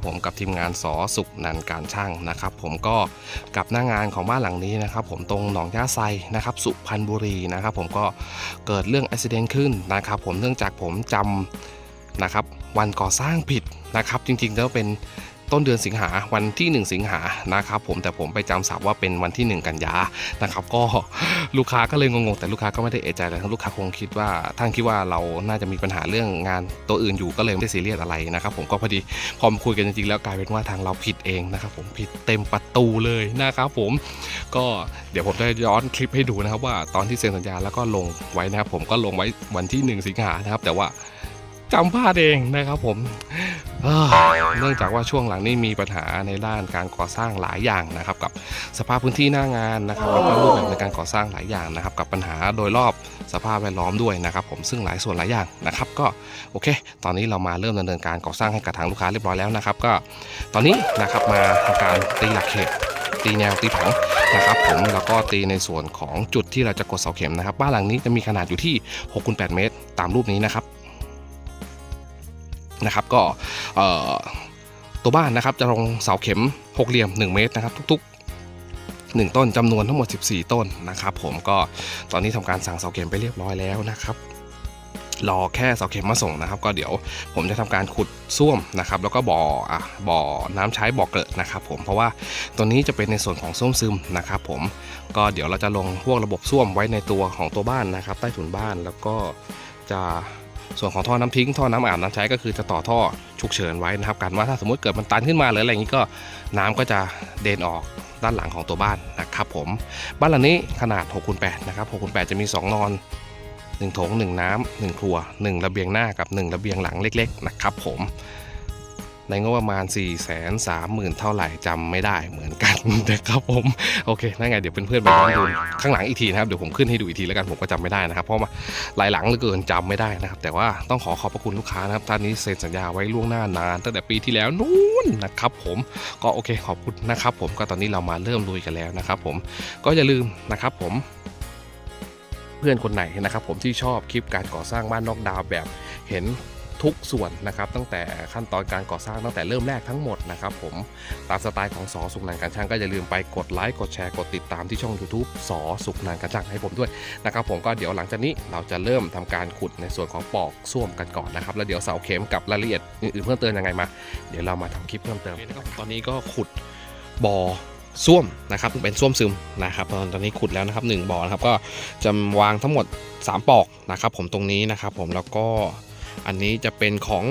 นะครับผมกับทีมงานสอสุขนันการช่างนะครับผมก็กับหน้างานของบ้านหลังนี้นะครับผมตรงหนองย่าไซนะครับสุพรรณบุรีนะครับผมก็เกิดเรื่องอุบิเหตุขึ้นนะครับผมเนื่องจากผมจำนะครับวันก่อสร้างผิดนะครับจริงๆแล้วเป็น ต้นเดือนสิงหาวันที่ 1 สิงหานะครับผมแต่ผมไปจำศัพท์ว่าเป็นวันที่ 1 กันยานะครับ ก็ลูกค้าก็เลยงงๆแต่ลูกค้าก็ไม่ได้เอะใจอะไรทั้งลูกค้าคงคิดว่าท่านคิดว่าเราน่าจะมีปัญหาเรื่องงานตัวอื่นอยู่ก็เลยไม่ได้ซีเรียสอะไรนะครับ ผมก็พอดีพอมาคุยกันจริงๆแล้วกลายเป็นว่าทางเราผิดเองนะครับผมผิดเต็มประตูเลยนะครับผมก็เดี๋ยวผมจะย้อนคลิปให้ดูนะครับว่าตอนที่เซ็นสัญญาแล้วก็ลงไว้นะครับผมก็ลงไว้วันที่ 1 สิงหานะครับแต่ว่า จำพลาดเองนะครับผมเนื่องจากว่าช่วงหลังนี้มีปัญหาในด้านการก่อสร้างหลายอย่างนะครับ กับสภาพพื้นที่หน้างานนะครับแล้วก็รูปแบบในการก่อสร้างหลายอย่างนะครับ กับปัญหาโดยรอบสภาพแวดล้อมด้วยนะครับ ผมซึ่งหลายส่วนหลายอย่างนะครับ ก็โอเค ตอนนี้เรามาเริ่มดำเนินการก่อสร้างให้กับทางลูกค้าเรียบร้อยแล้วนะครับ ก็ตอนนี้นะครับมาทำการตีหลักเขตตีแนวตีผังนะครับผมแล้วก็ตีในส่วนของจุดที่เราจะกดเสาเข็มนะครับ บ้านหลังนี้จะมีขนาดอยู่ที่6คูณ8เมตร ตามรูปนี้นะครับ นะครับก็ตัวบ้านนะครับจะลงเสาเข็มหกเหลี่ยม 1 เมตรนะครับทุก ๆ 1 ต้นจำนวนทั้งหมด 14 ต้นนะครับผมก็ตอนนี้ทำการสั่งเสาเข็มไปเรียบร้อยแล้วนะครับรอแค่เสาเข็มมาส่งนะครับ ก็เดี๋ยวผมจะทำการขุดซ่วมนะครับ แล้วก็บ่ออะบ่อน้ำใช้บ่อเกิดนะครับ ผมเพราะว่าตัวนี้จะเป็นในส่วนของส้วมซึมนะครับ ผมก็เดี๋ยวเราจะลงพวกระบบส้วมไว้ในตัวของตัวบ้านนะครับ ใต้ถุนบ้านแล้วก็จะ ส่วนของท่อน้ำทิ้งท่อน้ำอาบน้ำใช้ก็คือจะต่อท่อฉุกเฉินไว้นะครับกันว่าถ้าสมมติเกิดมันตันขึ้นมาหรืออะไรอย่างนี้ก็น้ำก็จะเดินออกด้านหลังของตัวบ้านนะครับผมบ้านหลังนี้ขนาด6คูณ8นะครับ6คูณ8จะมี 2 นอน1โถง 1 น้ำ1ครัว 1 ระเบียงหน้ากับ 1 ระเบียงหลังเล็ก ๆ นะครับผม ในงบประมาณ 4 3 0 0 0 0 เท่าไหร่จำไม่ได้เหมือนกันนะครับผม โอเคนั่นไงเดี๋ยวเพื่อนๆไปย้อนดูข้างหลังอีกทีนะครับ เดี๋ยวผมขึ้นให้ดูอีกทีแล้วกันผมก็จำไม่ได้นะครับ เพราะว่าหลายหลังเหลือเกินจำไม่ได้นะครับ แต่ว่าต้องขอขอบพระคุณลูกค้านะครับท่านนี้เซ็นสัญญาไว้ล่วงหน้านานตั้งแต่ปีที่แล้วนู้นนะครับผมก็โอเคขอบคุณนะครับ ผมก็ตอนนี้เรามาเริ่มลุยกันแล้วนะครับ ผมก็อย่าลืมนะครับ ผมเพื่อนคนไหนนะครับผมที่ชอบคลิปการก่อสร้างบ้านนอกดาวแบบเห็น ทุกส่วนนะครับ ตั้งแต่ขั้นตอนการก่อสร้างตั้งแต่เริ่มแรกทั้งหมดนะครับผมตามสไตล์ของสอสุขนันการช่างก็อย่าลืมไปกดไลค์กดแชร์กดติดตามที่ช่อง YouTube สอสุขนันการช่างให้ผมด้วยนะครับผมก็เดี๋ยวหลังจากนี้เราจะเริ่มทำการขุดในส่วนของปอกส้วมกันก่อนนะครับแล้วเดี๋ยวเสาเข็มกับรายละเอียดอื่นๆเพิ่มเติมยังไงมา เดี๋ยวเรามาทำคลิปเพิ่มเติมนะครับตอนนี้ก็ขุดบ่อส้วมนะครับเป็นส้วมซึมนะครับตอนตอนนี้ขุดแล้วนะครับหนึ่งบ่อนะครับก็จะวางทั้งหมด 3 ปอกนะครับผมตรงนี้นะครับผมแล้วก็ อันนี้จะเป็นของ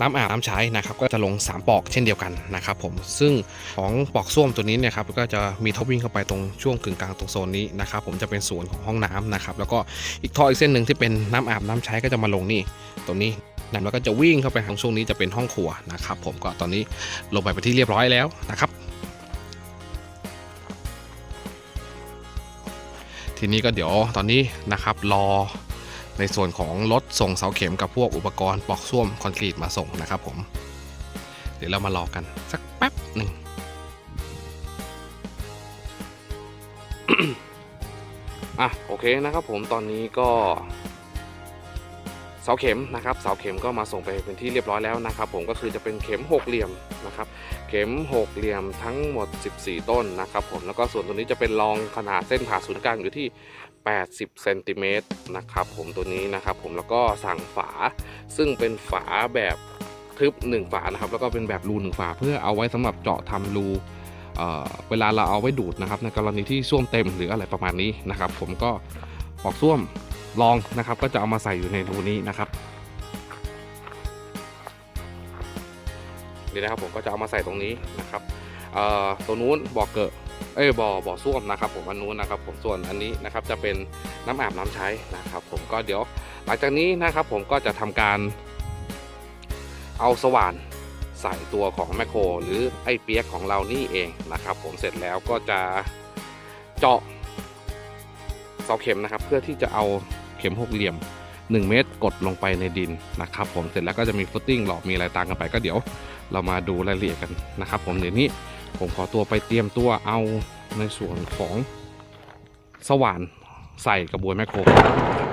น้ำอาบน้ำใช้นะครับก็จะลง 3 ปอกเช่นเดียวกันนะครับผมซึ่งของปอกส้วมตัวนี้เนี่ยครับก็จะมีท่อวิ่งเข้าไปตรงช่วงกึ่งกลางตรงโซนนี้นะครับผมจะเป็นส่วนของห้องน้ำนะครับแล้วก็อีกท่ออีกเส้นหนึ่งที่เป็นน้ำอาบน้ำใช้ก็จะมาลงนี่ตรงนี้นะแล้วก็จะวิ่งเข้าไปทางช่วงนี้จะเป็นห้องครัวนะครับผมก็ตอนนี้ลงไปไปที่เรียบร้อยแล้วนะครับทีนี้ก็เดี๋ยวตอนนี้นะครับรอ ในส่วนของรถส่งเสาเข็มกับพวกอุปกรณ์ปอกส้วมคอนกรีตมาส่งนะครับผม เดี๋ยวเรามารอกันสักแป๊บหนึ่งอะโอเคนะครับผมตอนนี้ก็เสาเข็มนะครับเสาเข็มก็มาส่งไปเป็นที่เรียบร้อยแล้วนะครับ ผมก็คือจะเป็นเข็มหกเหลี่ยมนะครับ เข็มหกเหลี่ยมทั้งหมด 14 ต้นนะครับ ผมแล้วก็ส่วนตัวนี้จะเป็นรองขนาดเส้นผ่าศูนย์กลางอยู่ที่ 80เซนติเมตรนะครับผมตัวนี้นะครับผมแล้วก็สั่งฝา ซึ่งเป็นฝาแบบทึบ1ฝานะครับแล้วก็เป็นแบบรูหนึ่งฝาเพื่อเอาไว้สำหรับเจาะทำรูเเวลาเราเอาไว้ดูดนะครับในกรณีที่ส้วมเต็มหรืออะไรประมาณนี้นะครับ ผมก็ปอกส้วมรองนะครับ ก็จะเอามาใส่อยู่ในรูนี้นะครับนี่นะครับผมก็จะเอามาใส่ตรงนี้นะครับตัวนู้นบ่อเกิด เอ้บ่อบ่อส้วมนะครับ ผมอันนู้นนะครับ ผมส่วนอันนี้นะครับจะเป็นน้ำอาบน้ำใช้นะครับ ผมก็เดี๋ยวหลังจากนี้นะครับผมก็จะทำการเอาสว่านใส่ตัวของแมคโครหรือไอ้เปียกของเรานี่เองนะครับ ผมเสร็จแล้วก็จะเจาะเสาเข็มนะครับ เพื่อที่จะเอาเข็มหกเหลี่ยม 1 เมตรกดลงไปในดินนะครับ ผมเสร็จแล้วก็จะมีฟุตติ้งหลอกมีอะไรตามกันไปก็เดี๋ยวเรามาดูรายละเอียดกันนะครับ ผมเดี๋ยวนี้ ผมขอตัวไปเตรียมตัวเอาในส่วนของสว่านใส่กระบวยแมคโคร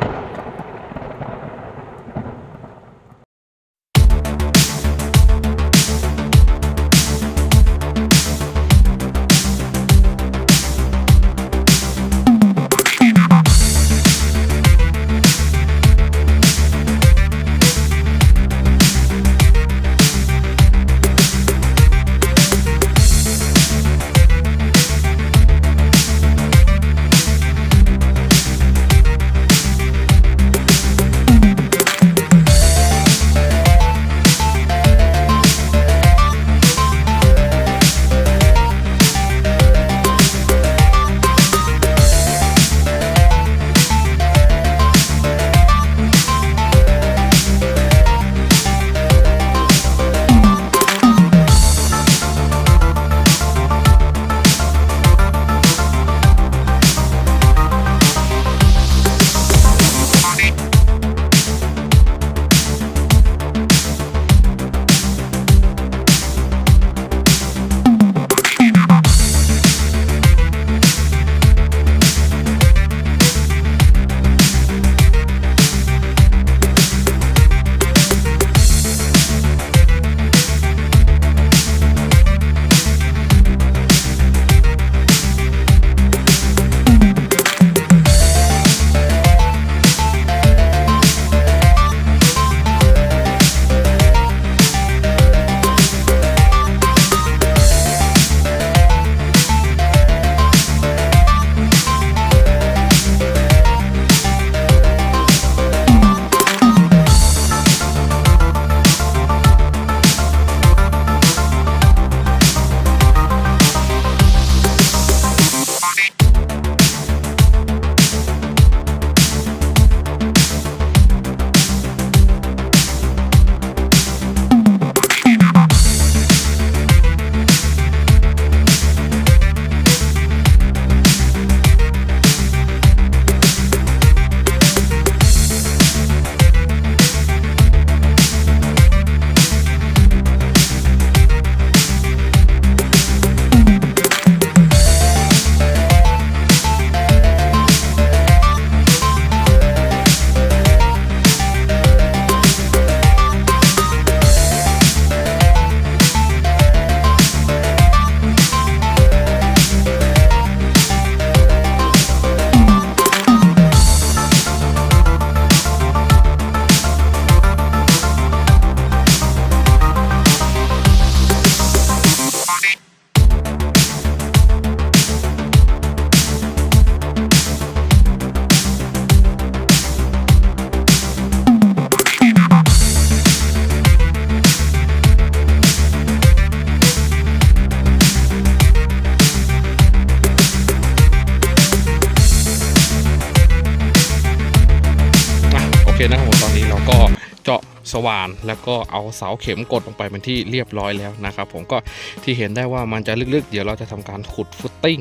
สว่าน แล้วก็เอาเสาเข็มกดลงไปเป็นที่เรียบร้อยแล้วนะครับ ผมก็ที่เห็นได้ว่ามันจะลึกๆ เดี๋ยวเราจะทำการขุดฟุตติ้ง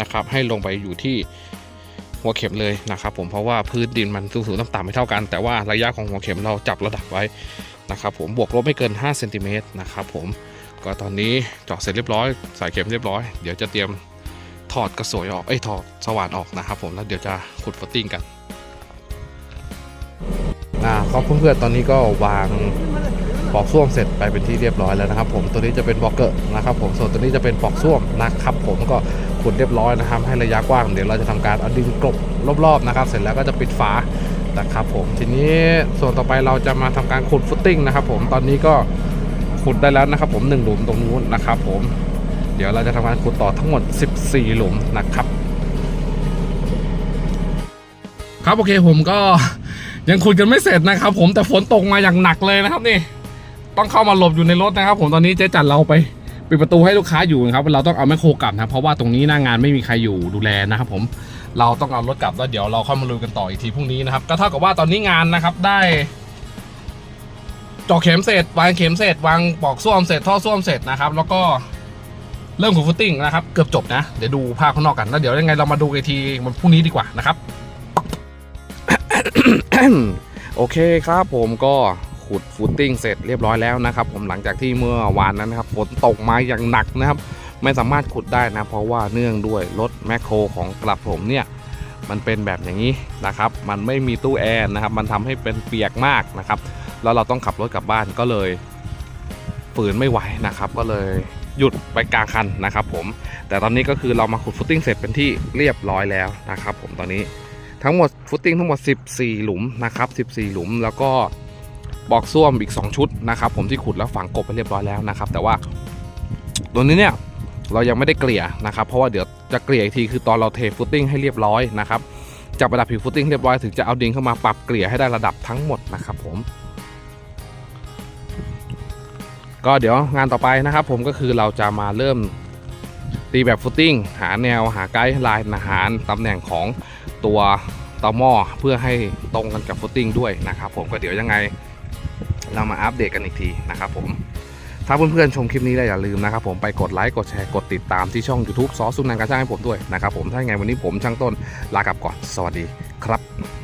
นะครับให้ลงไปอยู่ที่หัวเข็มเลยนะครับผมเพราะว่าพื้นดินมันสูงๆต่ำๆไม่เท่ากัน แต่ว่าระยะของหัวเข็มเราจับระดับไว้นะครับผมบวกลบไม่เกิน5เซนติเมตรนะครับผมก็ตอนนี้เจาะเสร็จเรียบร้อยใส่เข็มเรียบร้อยเดี๋ยวจะเตรียมถอดกระสวยออกเอ้ยถอดสว่านออกนะครับผมแล้วเดี๋ยวจะขุดฟุตติ้งกัน อ่าครับเพื่อนๆตอนนี้ก็วางปลอกส้วมเสร็จไปเป็นที่เรียบร้อยแล้วนะครับ ผมตัวนี้จะเป็นบล็อกเกอร์นะครับ ผมส่วนตัวนี้จะเป็นปลอกส้วมนะครับ ผมก็ขุดเรียบร้อยนะครับ ให้ระยะกว้างเดี๋ยวเราจะทำการเอาดินกลบรอบๆนะครับ เสร็จแล้วก็จะปิดฝานะครับ ผมทีนี้ส่วนต่อไปเราจะมาทำการขุดฟุตติ้งนะครับ ผมตอนนี้ก็ขุดได้แล้วนะครับ ผมหนึ่งหลุมตรงนู้นนะครับ ผมเดี๋ยวเราจะทำการขุดต่อทั้งหมด 14 หลุมนะครับ ครับโอเคผมก็ ยังขุดกันไม่เสร็จนะครับ ผมแต่ฝนตกมาอย่างหนักเลยนะครับนี่ ต้องเข้ามาหลบอยู่ในรถนะครับ ผมตอนนี้เจ๊จัดเราไปปิดประตูให้ลูกค้าอยู่นะครับเราต้องเอาแมคโครกลับนะเพราะว่าตรงนี้หน้างานไม่มีใครอยู่ดูแลนะครับผมเราต้องเอารถกลับแล้วเดี๋ยวเราค่อยมาลุยกันต่ออีกทีพรุ่งนี้นะครับก็เท่ากับว่าตอนนี้งานนะครับได้เจาะเข็มเสร็จวางเข็มเสร็จวางปลอกส้วมเสร็จท่อส้วมเสร็จนะครับ แล้วก็เริ่มขุดฟุตติ้งนะครับ เกือบจบนะ เดี๋ยวดูภาพข้างนอกกันแล้วเดี๋ยวยังไงเรามาดูอีกทีวันพรุ่งนี้ดีกว่านะครับ โอเคครับผมก็ขุดฟุตติ้งเสร็จเรียบร้อยแล้วนะครับ ผมหลังจากที่เมื่อวานนั้นนะครับฝนตกมาอย่างหนักนะครับ ไม่สามารถขุดได้นะ เพราะว่าเนื่องด้วยรถแมคโครของกระผมเนี่ยมันเป็นแบบอย่างนี้นะครับ มันไม่มีตู้แอร์นะครับ มันทำให้เป็นเปียกมากนะครับ แล้วเราต้องขับรถกลับบ้านก็เลยฝืนไม่ไหวนะครับ ก็เลยหยุดไปกลางคันนะครับ ผม แต่ตอนนี้ก็คือเรามาขุดฟุตติ้งเสร็จเป็นที่เรียบร้อยแล้วนะครับ ผมตอนนี้ ทั้งหมดฟุตติ้งทั้งหมด 14 หลุมนะครับ 14 หลุมแล้วก็บอกส้วมอีก 2 ชุดนะครับ ผมที่ขุดแล้วฝังกบไปเรียบร้อยแล้วนะครับ แต่ว่าตัวนี้เนี่ยเรายังไม่ได้เกลี่ยนะครับ เพราะว่าเดี๋ยวจะเกลี่ยอีกทีคือตอนเราเทฟุตติ้งให้เรียบร้อยนะครับจับระดับผิวฟุตติ้งเรียบร้อยถึงจะเอาดินเข้ามาปรับเกลี่ยให้ได้ระดับทั้งหมดนะครับ ผม ก็เดี๋ยวงานต่อไปนะครับ ผมก็คือเราจะมาเริ่ม ตีแบบฟุตติ้งหาแนวหาไกด์ไลน์อาหารตำแหน่งของตัวตอหม้อเพื่อให้ตรงกันกับฟุตติ้งด้วยนะครับ ผมก็เดี๋ยวยังไงเรามาอัปเดตกันอีกทีนะครับผมถ้าเพื่อนๆชมคลิปนี้แล้วอย่าลืมนะครับผมไปกดไลค์กดแชร์กดติดตามที่ช่อง YouTube ซอสุนันการช่างให้ผมด้วยนะครับผมถ้าอย่างไงวันนี้ผมช่างต้นลากลับก่อนสวัสดีครับ